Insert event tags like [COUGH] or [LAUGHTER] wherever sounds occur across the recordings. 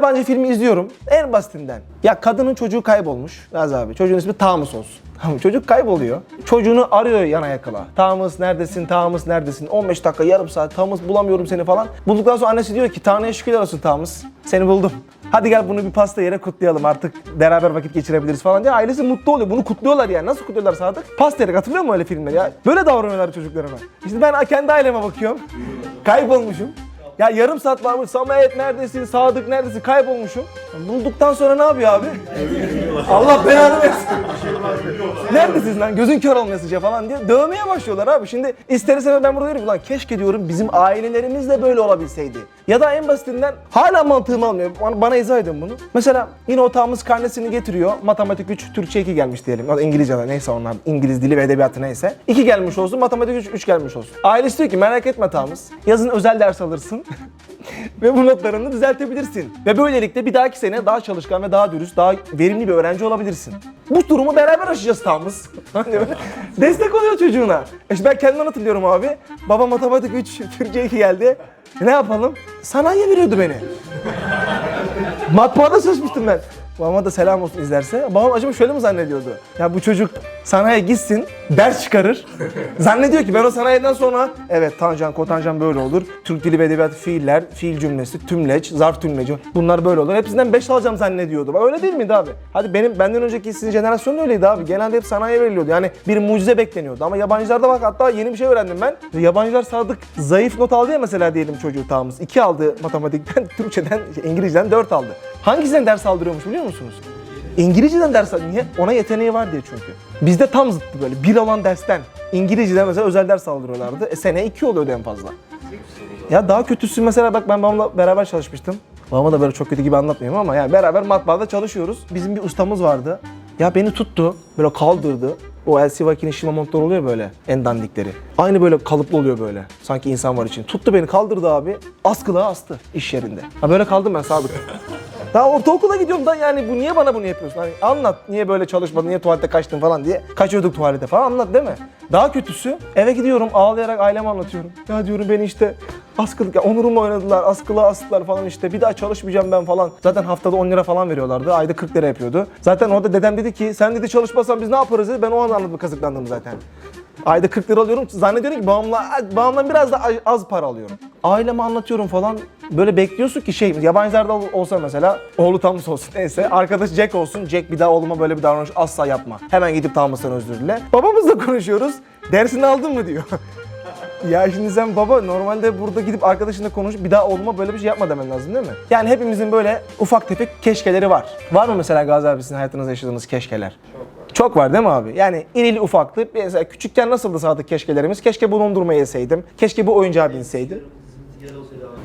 yabancı filmi izliyorum. En basitinden. Ya kadının çocuğu kaybolmuş. Gazi abi. Çocuğun ismi Thomas olsun. [LAUGHS] Çocuk kayboluyor. Çocuğunu arıyor yana yakala. Thomas neredesin? Thomas neredesin? 15 dakika, yarım saat. Thomas bulamıyorum seni falan. Bulduktan sonra annesi diyor ki Tanrı'ya şükürler olsun Thomas. Seni buldum. Hadi gel bunu bir pasta yere kutlayalım artık beraber vakit geçirebiliriz falan diye ailesi mutlu oluyor. Bunu kutluyorlar yani. Nasıl kutluyorlar Sadık? Pasta yere hatırlıyor musun öyle filmleri ya? Böyle davranıyorlar çocuklarına. İşte ben kendi aileme bakıyorum. Kaybolmuşum. Ya yarım saat varmış. Samet neredesin? Sadık neredesin? Kaybolmuşum. Bulduktan sonra ne yapıyor abi? Allah belanı versin. Neredesiniz lan? Gözün kör olmasınca falan diye dövmeye başlıyorlar abi. Şimdi ister istemez ben burada diyorum ki, lan keşke diyorum bizim ailelerimiz de böyle olabilseydi. Ya da en basitinden hala mantığım almıyor. Bana, izah edin bunu. Mesela yine otağımız karnesini getiriyor. Matematik 3, Türkçe 2 gelmiş diyelim. Ya İngilizce de neyse onlar. İngiliz dili ve edebiyatı neyse. 2 gelmiş olsun, matematik 3, 3 gelmiş olsun. Ailesi diyor ki merak etme Tamız. Yazın özel ders alırsın. [LAUGHS] ve bu notlarını düzeltebilirsin. Ve böylelikle bir dahaki sene daha çalışkan ve daha dürüst, daha verimli bir öğrenci olabilirsin. Bu durumu beraber aşacağız Tamız. [LAUGHS] Destek oluyor çocuğuna. İşte ben kendimden hatırlıyorum abi. Baba matematik 3, Türkçe 2 geldi. Ne yapalım? Sanayiye veriyordu beni. Matbaada çalışmıştım ben. Babama da selam olsun izlerse. Babam acaba şöyle mi zannediyordu? Ya bu çocuk sanayiye gitsin, ders çıkarır. [LAUGHS] Zannediyor ki ben o sanayiden sonra evet tanjant, kotanjant böyle olur. Türk dili ve edebiyatı fiiller, fiil cümlesi, tümleç, zarf tümleci bunlar böyle olur. Hepsinden 5 alacağım zannediyordu. Öyle değil miydi abi? Hadi benim benden önceki sizin jenerasyon da öyleydi abi. Genelde hep sanayiye veriliyordu. Yani bir mucize bekleniyordu. Ama yabancılarda bak hatta yeni bir şey öğrendim ben. Yabancılar sadık zayıf not aldı ya mesela diyelim çocuğu tamamız. 2 aldı matematikten, [LAUGHS] Türkçeden, şey, İngilizceden 4 aldı. Hangisinden ders aldırıyormuş biliyor musunuz? İngilizceden ders al. Niye? Ona yeteneği var diye çünkü. Bizde tam zıttı böyle. Bir olan dersten İngilizceden mesela özel ders aldırıyorlardı. E seneye iki oluyordu en fazla. Ya daha kötüsü mesela bak ben babamla beraber çalışmıştım. Babama da böyle çok kötü gibi anlatmıyorum ama yani beraber matbaada çalışıyoruz. Bizim bir ustamız vardı. Ya beni tuttu, böyle kaldırdı. O LC Waki'nin şima montları oluyor böyle, en dandikleri. Aynı böyle kalıplı oluyor böyle. Sanki insan var için. Tuttu beni kaldırdı abi. Askılığa astı iş yerinde. Ha böyle kaldım ben sadık. [LAUGHS] Daha ortaokula gidiyorum da yani bu niye bana bunu yapıyorsun? Hani anlat niye böyle çalışmadın, niye tuvalete kaçtın falan diye. Kaçıyorduk tuvalete falan anlat değil mi? Daha kötüsü eve gidiyorum ağlayarak aileme anlatıyorum. Ya diyorum beni işte askılık, ya onurumla oynadılar, askılığa astılar falan işte. Bir daha çalışmayacağım ben falan. Zaten haftada 10 lira falan veriyorlardı. Ayda 40 lira yapıyordu. Zaten orada dedem dedi ki sen dedi çalışmasan biz ne yaparız dedi. Ben o an anladım kazıklandım zaten. Ayda 40 lira alıyorum. Zannediyorum ki babamla, babamdan biraz da az para alıyorum. Aileme anlatıyorum falan. Böyle bekliyorsun ki şey, yabancılarda ol- olsa mesela, oğlu Thomas olsun neyse, arkadaş Jack olsun. Jack bir daha oğluma böyle bir davranış asla yapma. Hemen gidip Thomas'tan özür dile. Babamızla konuşuyoruz. Dersini aldın mı diyor. Ya şimdi sen baba normalde burada gidip arkadaşınla konuş bir daha oğluma böyle bir şey yapma demen lazım değil mi? Yani hepimizin böyle ufak tefek keşkeleri var. Var mı mesela Gazi abi sizin hayatınızda yaşadığınız keşkeler? Çok var değil mi abi? Yani irili ufaklı. Mesela küçükken nasıldı sadık keşkelerimiz? Keşke bu dondurmayı yeseydim. Keşke bu oyuncağa binseydim.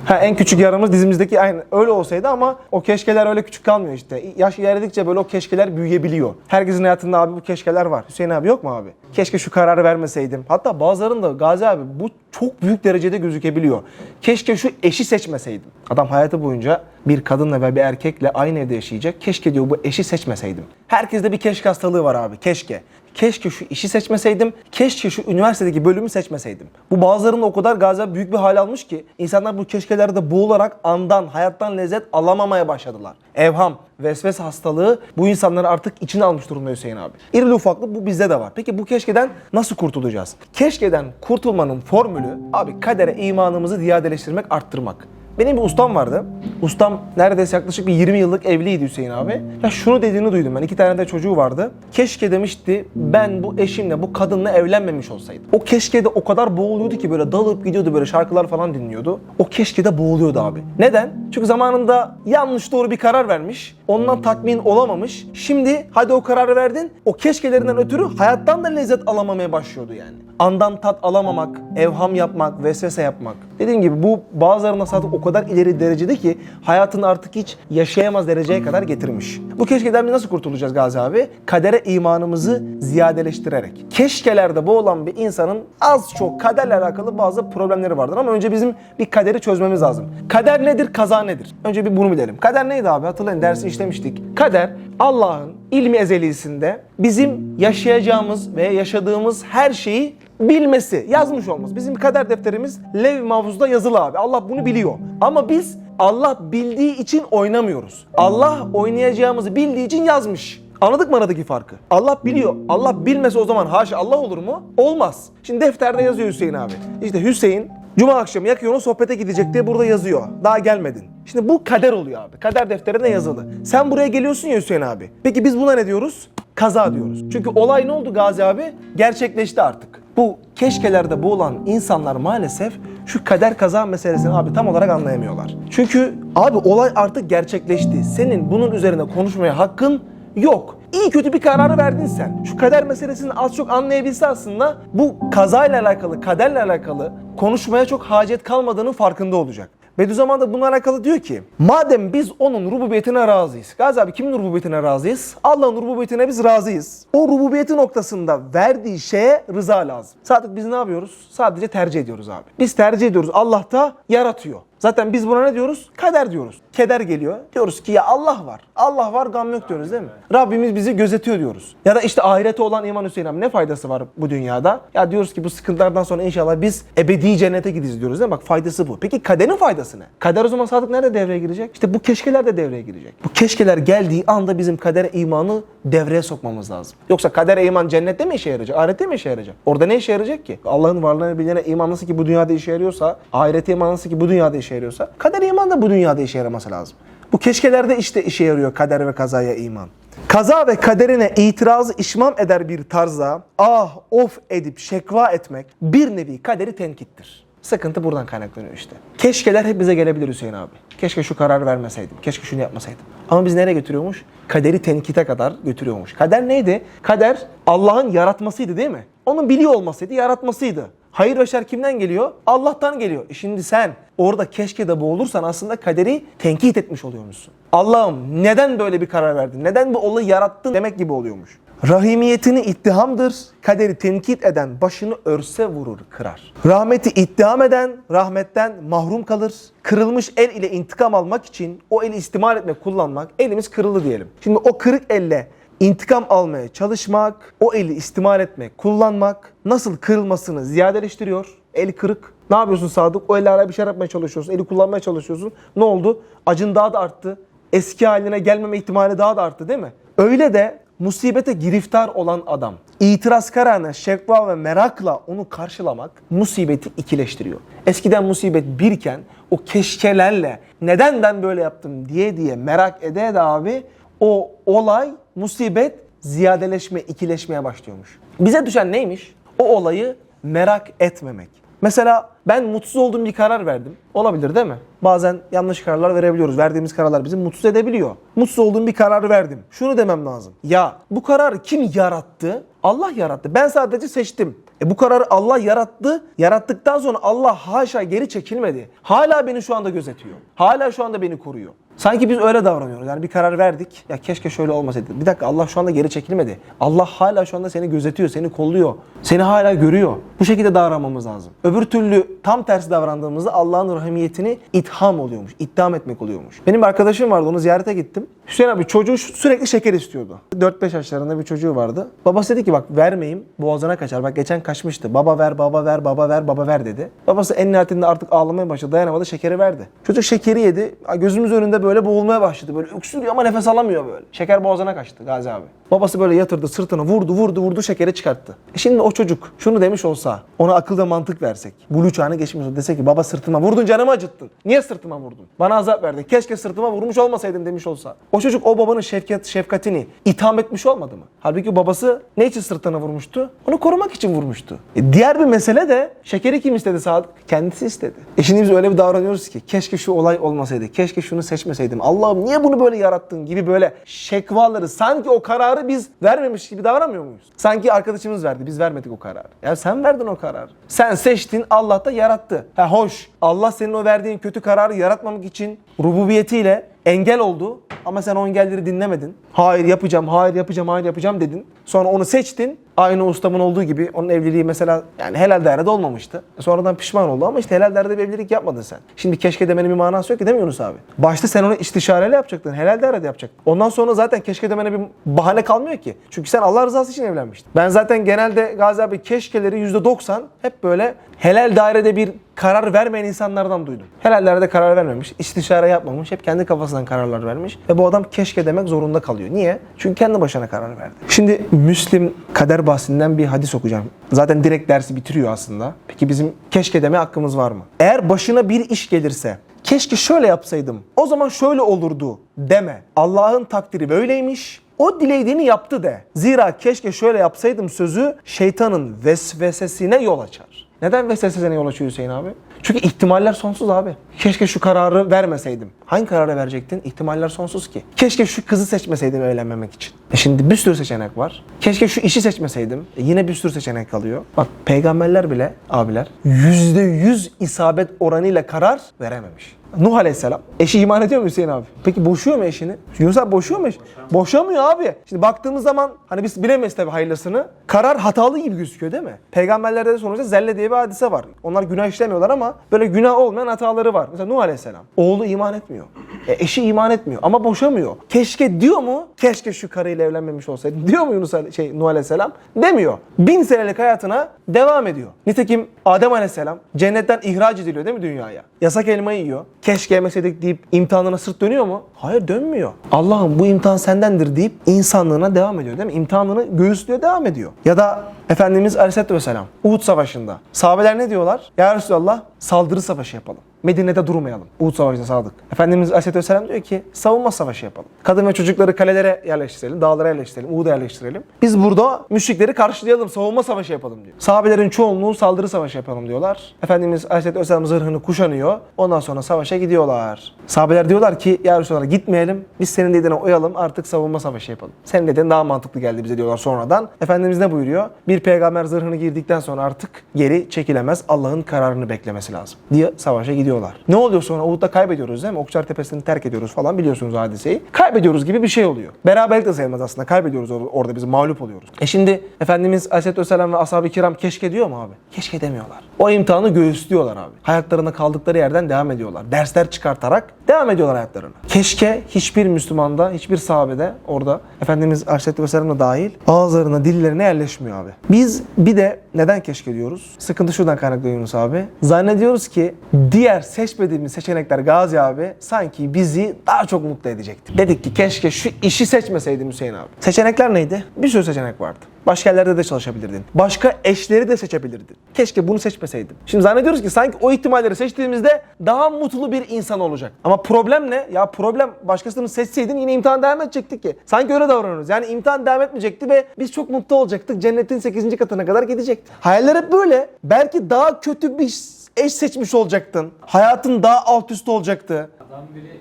Ha, en küçük yaramız dizimizdeki aynı öyle olsaydı ama o keşkeler öyle küçük kalmıyor işte. Yaş ilerledikçe böyle o keşkeler büyüyebiliyor. Herkesin hayatında abi bu keşkeler var. Hüseyin abi yok mu abi? Keşke şu kararı vermeseydim. Hatta bazılarında Gazi abi bu çok büyük derecede gözükebiliyor. Keşke şu eşi seçmeseydim. Adam hayatı boyunca bir kadınla ve bir erkekle aynı evde yaşayacak. Keşke diyor bu eşi seçmeseydim. Herkeste bir keşke hastalığı var abi. Keşke. Keşke şu işi seçmeseydim, keşke şu üniversitedeki bölümü seçmeseydim. Bu bazılarında o kadar gaza büyük bir hal almış ki insanlar bu keşkelerde boğularak andan, hayattan lezzet alamamaya başladılar. Evham, vesvese hastalığı bu insanları artık içine almış durumda Hüseyin abi. İrili ufaklı bu bizde de var. Peki bu keşkeden nasıl kurtulacağız? Keşkeden kurtulmanın formülü abi kadere imanımızı ziyadeleştirmek, arttırmak. Benim bir ustam vardı. Ustam neredeyse yaklaşık bir 20 yıllık evliydi Hüseyin abi. Ya şunu dediğini duydum ben. İki tane de çocuğu vardı. Keşke demişti ben bu eşimle, bu kadınla evlenmemiş olsaydım. O keşke de o kadar boğuluyordu ki böyle dalıp gidiyordu böyle şarkılar falan dinliyordu. O keşke de boğuluyordu abi. Neden? Çünkü zamanında yanlış doğru bir karar vermiş. Ondan tatmin olamamış. Şimdi hadi o kararı verdin. O keşkelerinden ötürü hayattan da lezzet alamamaya başlıyordu yani. Andan tat alamamak, evham yapmak, vesvese yapmak. Dediğim gibi bu bazılarında zaten o kadar ileri derecede ki hayatını artık hiç yaşayamaz dereceye kadar getirmiş. Bu keşkeden nasıl kurtulacağız Gazi abi? Kadere imanımızı ziyadeleştirerek. Keşkelerde boğulan bir insanın az çok kaderle alakalı bazı problemleri vardır ama önce bizim bir kaderi çözmemiz lazım. Kader nedir, kaza nedir? Önce bir bunu bilelim. Kader neydi abi? Hatırlayın dersi işlemiştik. Kader Allah'ın ilmi ezelisinde bizim yaşayacağımız ve yaşadığımız her şeyi bilmesi, yazmış olması. Bizim kader defterimiz Lev Mahfuz'da yazılı abi. Allah bunu biliyor. Ama biz Allah bildiği için oynamıyoruz. Allah oynayacağımızı bildiği için yazmış. Anladık mı aradaki farkı? Allah biliyor. Allah bilmese o zaman haşa Allah olur mu? Olmaz. Şimdi defterde yazıyor Hüseyin abi. İşte Hüseyin Cuma akşamı yakıyorsun sohbete gidecek diye burada yazıyor. Daha gelmedin. Şimdi bu kader oluyor abi. Kader defterine yazılı. Sen buraya geliyorsun ya Hüseyin abi. Peki biz buna ne diyoruz? Kaza diyoruz. Çünkü olay ne oldu Gazi abi? Gerçekleşti artık. Bu keşkelerde boğulan insanlar maalesef şu kader kaza meselesini abi tam olarak anlayamıyorlar. Çünkü abi olay artık gerçekleşti. Senin bunun üzerine konuşmaya hakkın yok. İyi kötü bir kararı verdin sen. Şu kader meselesini az çok anlayabilse aslında bu kazayla alakalı, kaderle alakalı konuşmaya çok hacet kalmadığının farkında olacak. Bediüzzaman da bununla alakalı diyor ki madem biz onun rububiyetine razıyız. Gazi abi kimin rububiyetine razıyız? Allah'ın rububiyetine biz razıyız. O rububiyeti noktasında verdiği şeye rıza lazım. Sadece biz ne yapıyoruz? Sadece tercih ediyoruz abi. Biz tercih ediyoruz. Allah da yaratıyor. Zaten biz buna ne diyoruz? Kader diyoruz. Keder geliyor. Diyoruz ki ya Allah var. Allah var gam yok diyoruz değil mi? Rabbimiz bizi gözetiyor diyoruz. Ya da işte ahirete olan iman Hüseyin abi ne faydası var bu dünyada? Ya diyoruz ki bu sıkıntılardan sonra inşallah biz ebedi cennete gideceğiz diyoruz değil mi? Bak faydası bu. Peki kaderin faydası ne? Kader o zaman Sadık nerede devreye girecek? İşte bu keşkeler de devreye girecek. Bu keşkeler geldiği anda bizim kadere imanı devreye sokmamız lazım. Yoksa kadere iman cennette mi işe yarayacak? Ahirette mi işe yarayacak? Orada ne işe yarayacak ki? Allah'ın varlığını bilene iman nasıl ki bu dünyada işe yarıyorsa, ahirete iman nasıl ki bu dünyada işe yarıyorsa, kader iman da bu dünyada işe yaraması lazım. Bu keşkelerde işte işe yarıyor kader ve kazaya iman. Kaza ve kaderine itirazı işmam eder bir tarzda ah of edip şekva etmek bir nevi kaderi tenkittir. Sıkıntı buradan kaynaklanıyor işte. Keşkeler hep bize gelebilir Hüseyin abi. Keşke şu kararı vermeseydim. Keşke şunu yapmasaydım. Ama biz nereye götürüyormuş? Kaderi tenkite kadar götürüyormuş. Kader neydi? Kader Allah'ın yaratmasıydı değil mi? Onun biliyor olmasıydı, yaratmasıydı. Hayır ve kimden geliyor? Allah'tan geliyor. E şimdi sen orada keşke de boğulursan aslında kaderi tenkit etmiş oluyormuşsun. Allah'ım neden böyle bir karar verdin? Neden bu olayı yarattın demek gibi oluyormuş. Rahimiyetini ittihamdır. Kaderi tenkit eden başını örse vurur, kırar. Rahmeti ittiham eden rahmetten mahrum kalır. Kırılmış el ile intikam almak için o eli istimal etmek, kullanmak elimiz kırıldı diyelim. Şimdi o kırık elle intikam almaya çalışmak, o eli istimal etmek, kullanmak nasıl kırılmasını ziyadeleştiriyor? El kırık. Ne yapıyorsun Sadık? O elle hala bir şey yapmaya çalışıyorsun. Eli kullanmaya çalışıyorsun. Ne oldu? Acın daha da arttı. Eski haline gelmeme ihtimali daha da arttı değil mi? Öyle de musibete giriftar olan adam itiraz kararına şekva ve merakla onu karşılamak musibeti ikileştiriyor. Eskiden musibet birken o keşkelerle neden ben böyle yaptım diye diye merak ede de abi o olay musibet ziyadeleşme, ikileşmeye başlıyormuş. Bize düşen neymiş? O olayı merak etmemek. Mesela ben mutsuz olduğum bir karar verdim. Olabilir değil mi? Bazen yanlış kararlar verebiliyoruz. Verdiğimiz kararlar bizi mutsuz edebiliyor. Mutsuz olduğum bir kararı verdim. Şunu demem lazım. Ya bu kararı kim yarattı? Allah yarattı. Ben sadece seçtim. E bu kararı Allah yarattı. Yarattıktan sonra Allah haşa geri çekilmedi. Hala beni şu anda gözetiyor. Hala şu anda beni koruyor. Sanki biz öyle davranıyoruz. Yani bir karar verdik. Ya keşke şöyle olmasaydı. Bir dakika Allah şu anda geri çekilmedi. Allah hala şu anda seni gözetiyor, seni kolluyor. Seni hala görüyor. Bu şekilde davranmamız lazım. Öbür türlü tam tersi davrandığımızda Allah'ın rahimiyetini itham oluyormuş. İttiham etmek oluyormuş. Benim bir arkadaşım vardı. Onu ziyarete gittim. Hüseyin abi çocuğu sürekli şeker istiyordu. 4-5 yaşlarında bir çocuğu vardı. Babası dedi ki bak vermeyeyim boğazına kaçar. Bak geçen kaçmıştı. Baba ver, baba ver, baba ver, baba ver dedi. Babası en nihayetinde artık ağlamaya başladı. Dayanamadı şekeri verdi. Çocuk şekeri yedi. Gözümüz önünde böyle boğulmaya başladı. Böyle öksürüyor ama nefes alamıyor böyle. Şeker boğazına kaçtı Gazi abi. Babası böyle yatırdı sırtını vurdu vurdu vurdu şekeri çıkarttı. E şimdi o çocuk şunu demiş olsa ona akıl ve mantık versek. Bulu çağına geçmiş olsa dese ki baba sırtıma vurdun canımı acıttın. Niye sırtıma vurdun? Bana azap verdin. Keşke sırtıma vurmuş olmasaydım demiş olsa. O çocuk o babanın şefkat, şefkatini itham etmiş olmadı mı? Halbuki babası ne için sırtına vurmuştu? Onu korumak için vurmuştu. E diğer bir mesele de şekeri kim istedi Sadık? Kendisi istedi. E şimdi biz öyle bir davranıyoruz ki keşke şu olay olmasaydı. Keşke şunu seçmeseydim. Allah'ım niye bunu böyle yarattın gibi böyle şekvaları sanki o kararı biz vermemiş gibi davranmıyor muyuz? Sanki arkadaşımız verdi. Biz vermedik o kararı. Ya sen verdin o kararı. Sen seçtin Allah da yarattı. Ha hoş. Allah senin o verdiğin kötü kararı yaratmamak için rububiyetiyle engel oldu ama sen o engelleri dinlemedin. Hayır yapacağım, hayır yapacağım, hayır yapacağım dedin. Sonra onu seçtin Aynı ustamın olduğu gibi onun evliliği mesela yani helal dairede olmamıştı. Sonradan pişman oldu ama işte helal dairede bir evlilik yapmadın sen. Şimdi keşke demenin bir manası yok ki değil mi Yunus abi? Başta sen onu istişareyle yapacaktın. Helal dairede yapacaktın. Ondan sonra zaten keşke demene bir bahane kalmıyor ki. Çünkü sen Allah rızası için evlenmiştin. Ben zaten genelde Gazi abi keşkeleri %90 hep böyle helal dairede bir karar vermeyen insanlardan duydum. Helal dairede karar vermemiş, istişare yapmamış, hep kendi kafasından kararlar vermiş ve bu adam keşke demek zorunda kalıyor. Niye? Çünkü kendi başına karar verdi. Şimdi Müslim kader bahsinden bir hadis okuyacağım. Zaten direkt dersi bitiriyor aslında. Peki bizim keşke deme hakkımız var mı? Eğer başına bir iş gelirse keşke şöyle yapsaydım, o zaman şöyle olurdu deme. Allah'ın takdiri böyleymiş. O dilediğini yaptı de. Zira keşke şöyle yapsaydım sözü şeytanın vesvesesine yol açar. Neden vesvesesine yol açıyor Hüseyin abi? Çünkü ihtimaller sonsuz abi. Keşke şu kararı vermeseydim. Hangi kararı verecektin? İhtimaller sonsuz ki. Keşke şu kızı seçmeseydim evlenmemek için. E şimdi bir sürü seçenek var. Keşke şu işi seçmeseydim. E yine bir sürü seçenek kalıyor. Bak peygamberler bile abiler yüzde yüz isabet oranıyla karar verememiş. Nuh Aleyhisselam. Eşi iman ediyor mu Hüseyin abi? Peki boşuyor mu eşini? Yunus abi boşuyor mu? Boşamıyor abi. Şimdi baktığımız zaman hani biz bilemeyiz tabii hayırlısını. Karar hatalı gibi gözüküyor değil mi? Peygamberlerde de sonuçta zelle diye bir hadise var. Onlar günah işlemiyorlar ama böyle günah olmayan hataları var. Mesela Nuh Aleyhisselam. Oğlu iman etmiyor. E, eşi iman etmiyor ama boşamıyor. Keşke diyor mu? Keşke şu karıyla evlenmemiş olsaydım. Diyor mu Yunus şey Nuh Aleyhisselam? Demiyor. Bin senelik hayatına devam ediyor. Nitekim Adem Aleyhisselam cennetten ihraç ediliyor değil mi dünyaya? Yasak elmayı yiyor. Keşke yemeseydik deyip imtihanına sırt dönüyor mu? Hayır dönmüyor. Allah'ım bu imtihan sendendir deyip insanlığına devam ediyor değil mi? İmtihanını göğüslüyor devam ediyor. Ya da Efendimiz Aleyhisselatü Vesselam Uhud Savaşı'nda. Sahabeler ne diyorlar? Ya Resulallah saldırı savaşı yapalım. Medine'de durmayalım. Uhud Savaşı'nda sadık. Efendimiz Aleyhisselatü Vesselam diyor ki savunma savaşı yapalım. Kadın ve çocukları kalelere yerleştirelim, dağlara yerleştirelim, Uhud'a yerleştirelim. Biz burada müşrikleri karşılayalım, savunma savaşı yapalım diyor. Sahabelerin çoğunluğu saldırı savaşı yapalım diyorlar. Efendimiz Aleyhisselatü Vesselam zırhını kuşanıyor. Ondan sonra savaşa gidiyorlar. Sahabeler diyorlar ki ya Resulallah gitmeyelim. Biz senin dediğine uyalım artık savunma savaşı yapalım. Senin dediğin daha mantıklı geldi bize diyorlar sonradan. Efendimiz ne buyuruyor? Bir peygamber zırhını girdikten sonra artık geri çekilemez. Allah'ın kararını beklemesi lazım. Diye savaşa gidiyorlar. Ne oluyor sonra? Uhud'da kaybediyoruz değil mi? Okçular Tepesi'ni terk ediyoruz falan biliyorsunuz hadiseyi. Kaybediyoruz gibi bir şey oluyor. Beraberlik de sayılmaz aslında. Kaybediyoruz or- orada biz mağlup oluyoruz. E şimdi Efendimiz Aleyhisselatü Vesselam ve ashab-ı kiram keşke diyor mu abi? Keşke demiyorlar. O imtihanı göğüslüyorlar abi. Hayatlarına kaldıkları yerden devam ediyorlar. Dersler çıkartarak devam ediyorlar hayatlarına. Keşke hiçbir Müslümanda, hiçbir sahabede orada Efendimiz Aleyhisselatü Vesselam da dahil ağızlarına, dillerine yerleşmiyor abi. Biz bir de neden keşke diyoruz? Sıkıntı şuradan kaynaklanıyor Yunus abi. Zannediyoruz ki diğer seçmediğimiz seçenekler Gazi abi sanki bizi daha çok mutlu edecekti. Dedik ki keşke şu işi seçmeseydim Hüseyin abi. Seçenekler neydi? Bir sürü seçenek vardı. Başka yerlerde de çalışabilirdin. Başka eşleri de seçebilirdin. Keşke bunu seçmeseydim. Şimdi zannediyoruz ki sanki o ihtimalleri seçtiğimizde daha mutlu bir insan olacak. Ama problem ne? Ya problem başkasını seçseydin yine imtihan devam edecektik ki. Sanki öyle davranıyoruz. Yani imtihan devam etmeyecekti ve biz çok mutlu olacaktık. Cennetin 8. katına kadar gidecekti. Hayaller hep böyle. Belki daha kötü bir eş seçmiş olacaktın. Hayatın daha alt üst olacaktı. Adam biri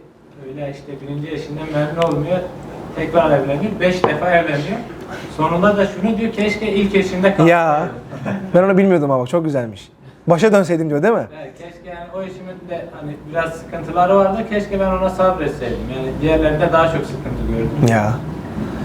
öyle işte birinci eşinden memnun olmuyor. Tekrar evleniyor. Beş defa evleniyor. Sonunda da şunu diyor keşke ilk eşinde kalsaydım. Ya ben onu bilmiyordum ama çok güzelmiş. Başa dönseydim diyor değil mi? Evet, keşke yani o eşimin de hani biraz sıkıntıları vardı. Keşke ben ona sabretseydim. Yani diğerlerinde daha çok sıkıntı gördüm. Ya.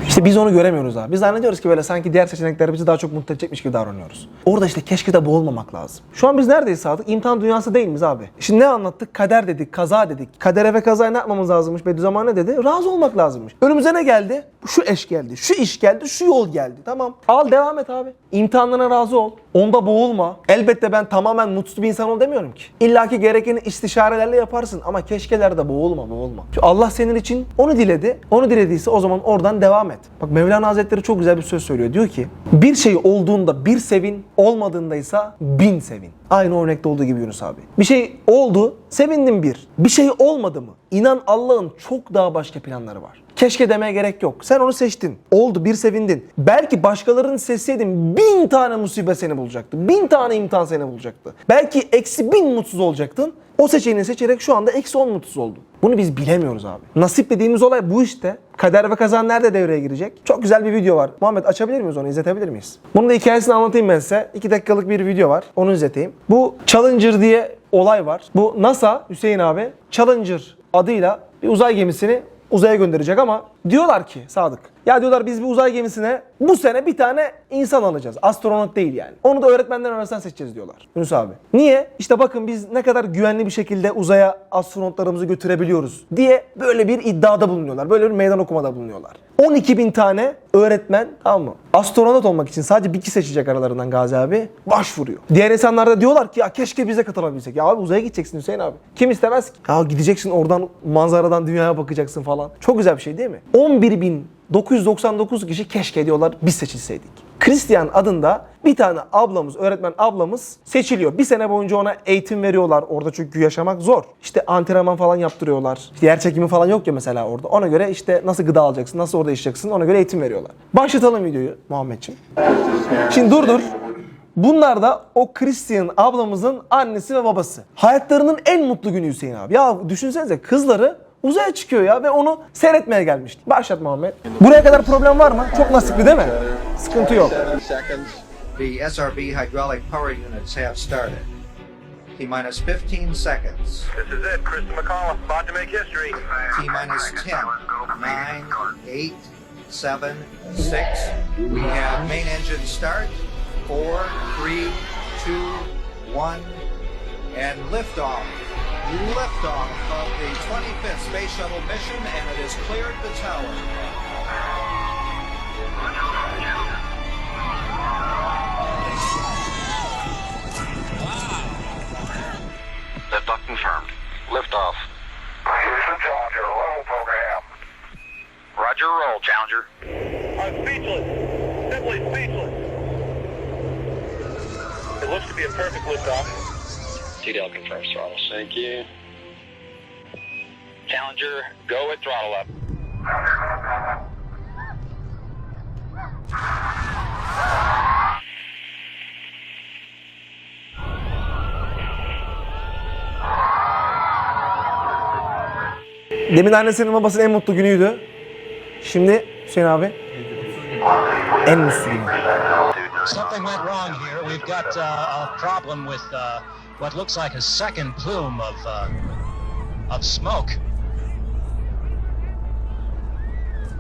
İşte biz onu göremiyoruz abi. Biz zannediyoruz ki böyle sanki diğer seçenekler bizi daha çok mutlu edecekmiş gibi davranıyoruz. Orada işte keşke de bu olmamak lazım. Şu an biz neredeyiz Sadık? İmtihan dünyası değil miyiz abi? Şimdi ne anlattık? Kader dedik, kaza dedik. Kadere ve kazaya ne yapmamız lazımmış? Bediüzzaman ne dedi? Razı olmak lazımmış. Önümüze ne geldi? Şu eş geldi, şu iş geldi, şu yol geldi. Tamam. Al devam et abi. İmtihanlarına razı ol. Onda boğulma. Elbette ben tamamen mutsuz bir insan ol demiyorum ki. İlla ki gerekeni istişarelerle yaparsın ama keşkelerde boğulma, boğulma. Çünkü Allah senin için onu diledi. Onu dilediyse o zaman oradan devam et. Bak Mevlana Hazretleri çok güzel bir söz söylüyor. Diyor ki bir şey olduğunda bir sevin, olmadığında ise bin sevin. Aynı örnekte olduğu gibi Yunus abi. Bir şey oldu, sevindim bir. Bir şey olmadı mı? İnan Allah'ın çok daha başka planları var. Keşke demeye gerek yok. Sen onu seçtin. Oldu bir sevindin. Belki başkalarını seçseydin bin tane musibet seni bulacaktı. Bin tane imtihan seni bulacaktı. Belki eksi bin mutsuz olacaktın. O seçeneğini seçerek şu anda eksi on mutsuz oldun. Bunu biz bilemiyoruz abi. Nasip dediğimiz olay bu işte. Kader ve kazan nerede devreye girecek? Çok güzel bir video var. Muhammed açabilir miyiz onu? izletebilir miyiz? Bunun da hikayesini anlatayım ben size. 2 dakikalık bir video var. Onu izleteyim. Bu Challenger diye olay var. Bu NASA Hüseyin abi Challenger adıyla bir uzay gemisini uzaya gönderecek ama Diyorlar ki Sadık. Ya diyorlar biz bir uzay gemisine bu sene bir tane insan alacağız. Astronot değil yani. Onu da öğretmenler arasından seçeceğiz diyorlar. Yunus abi. Niye? İşte bakın biz ne kadar güvenli bir şekilde uzaya astronotlarımızı götürebiliyoruz diye böyle bir iddiada bulunuyorlar. Böyle bir meydan okumada bulunuyorlar. 12 bin tane öğretmen tamam mı? Astronot olmak için sadece bir kişi seçecek aralarından Gazi abi başvuruyor. Diğer insanlar da diyorlar ki ya keşke bize katılabilsek. Ya abi uzaya gideceksin Hüseyin abi. Kim istemez ki? Ya gideceksin oradan manzaradan dünyaya bakacaksın falan. Çok güzel bir şey değil mi? 11 bin 999 kişi keşke diyorlar biz seçilseydik. Christian adında bir tane ablamız, öğretmen ablamız seçiliyor. Bir sene boyunca ona eğitim veriyorlar orada çünkü yaşamak zor. İşte antrenman falan yaptırıyorlar. İşte yer çekimi falan yok ya mesela orada. Ona göre işte nasıl gıda alacaksın, nasıl orada yaşayacaksın ona göre eğitim veriyorlar. Başlatalım videoyu Muhammedciğim. Şimdi dur dur. Bunlar da o Christian ablamızın annesi ve babası. Hayatlarının en mutlu günü Hüseyin abi. Ya düşünsenize kızları uzaya çıkıyor ya ve onu seyretmeye gelmişti. Başlat Muhammed. Buraya kadar problem var mı? Çok nasipli değil mi? Sıkıntı yok. The SRB hydraulic power units have started. T minus 15 seconds. This is it, Kristen McCall, about to make history. T minus 10, 9, 8, 7, 6. We have main engine start. 4, 3, 2, 1, and liftoff. Liftoff of the 25th Space Shuttle mission, and it has cleared the tower. Liftoff confirmed. Liftoff. Houston Challenger, level program. Roger, roll, Challenger. I'm speechless. Simply speechless. It looks to be a perfect liftoff. TDL confirms throttle. Thank you. Challenger, go at throttle up. Demin annesinin babasının en mutlu günüydü. Şimdi Hüseyin abi en mutlu günü. Something went wrong here. We've got uh, a problem with uh, what looks like a second plume of uh, of smoke.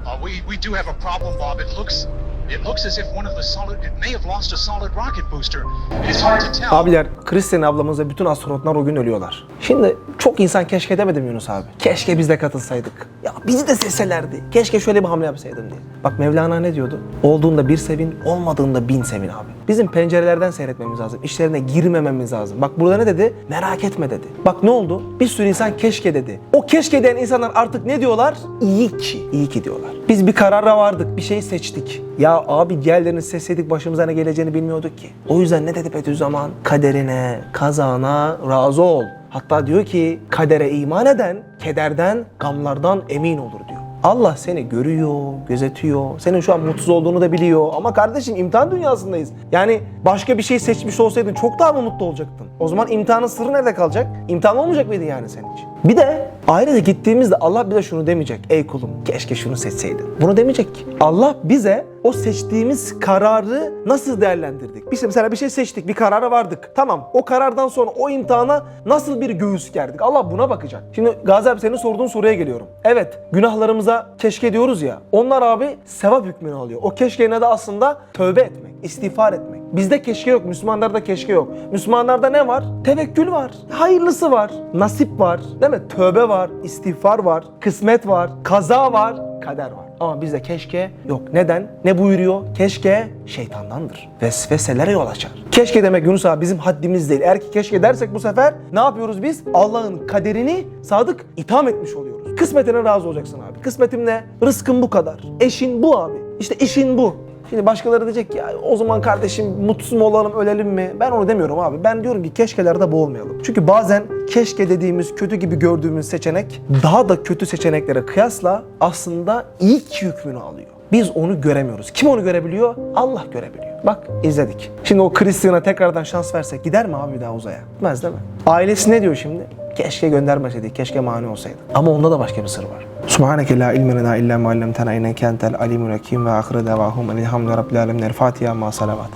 Uh, we we do have a problem, Bob. It looks it looks as if one of the solid it may have lost a solid rocket booster. It's hard to tell. Abiler, Christian ablamız ve bütün astronotlar o gün ölüyorlar. Şimdi çok insan keşke demedim Yunus abi. Keşke biz de katılsaydık. Ya bizi de seçselerdi. Keşke şöyle bir hamle yapsaydım diye. Bak Mevlana ne diyordu? Olduğunda bir sevin, olmadığında bin sevin abi. Bizim pencerelerden seyretmemiz lazım. İşlerine girmememiz lazım. Bak burada ne dedi? Merak etme dedi. Bak ne oldu? Bir sürü insan keşke dedi. O keşke diyen insanlar artık ne diyorlar? İyi ki. İyi ki diyorlar. Biz bir karara vardık, bir şey seçtik. Ya abi diğerlerini seçseydik başımıza ne geleceğini bilmiyorduk ki. O yüzden ne dedi Bediüzzaman? Kaderine, kazana razı ol. Hatta diyor ki kadere iman eden kederden, gamlardan emin olur diyor. Allah seni görüyor, gözetiyor. Senin şu an mutsuz olduğunu da biliyor. Ama kardeşim imtihan dünyasındayız. Yani başka bir şey seçmiş olsaydın çok daha mı mutlu olacaktın? O zaman imtihanın sırrı nerede kalacak? İmtihan olmayacak mıydı yani senin için? Bir de ailede gittiğimizde Allah bize şunu demeyecek. Ey kulum keşke şunu seçseydin. Bunu demeyecek. Allah bize o seçtiğimiz kararı nasıl değerlendirdik? Biz mesela bir şey seçtik, bir karara vardık. Tamam o karardan sonra o imtihana nasıl bir göğüs gerdik? Allah buna bakacak. Şimdi Gazi abi senin sorduğun soruya geliyorum. Evet günahlarımıza keşke diyoruz ya. Onlar abi sevap hükmünü alıyor. O keşke ne de aslında tövbe etmek, istiğfar etmek. Bizde keşke yok, Müslümanlarda keşke yok. Müslümanlarda ne var? Tevekkül var, hayırlısı var, nasip var, değil mi? Tövbe var, istiğfar var, kısmet var, kaza var, kader var. Ama bizde keşke yok. Neden? Ne buyuruyor? Keşke şeytandandır. Vesveselere yol açar. Keşke demek Yunus abi bizim haddimiz değil. Eğer ki keşke dersek bu sefer ne yapıyoruz biz? Allah'ın kaderini sadık itham etmiş oluyoruz. Kısmetine razı olacaksın abi. Kısmetim ne? Rızkım bu kadar. Eşin bu abi. İşte işin bu. Şimdi başkaları diyecek ki o zaman kardeşim mutsuz mu olalım ölelim mi? Ben onu demiyorum abi. Ben diyorum ki keşkelerde boğulmayalım. Çünkü bazen keşke dediğimiz kötü gibi gördüğümüz seçenek daha da kötü seçeneklere kıyasla aslında ilk hükmünü alıyor. Biz onu göremiyoruz. Kim onu görebiliyor? Allah görebiliyor. Bak izledik. Şimdi o Christian'a tekrardan şans versek gider mi abi daha uzaya? Gitmez değil mi? Ailesi ne diyor şimdi? Keşke göndermeseydik, keşke mani olsaydı. Ama onda da başka bir sır var. Subhaneke la ilme lena illa ma allamtena inneke entel alimul hakim ve ahire devahum elhamdülillahi rabbil alemin. El Fatiha ma salavat.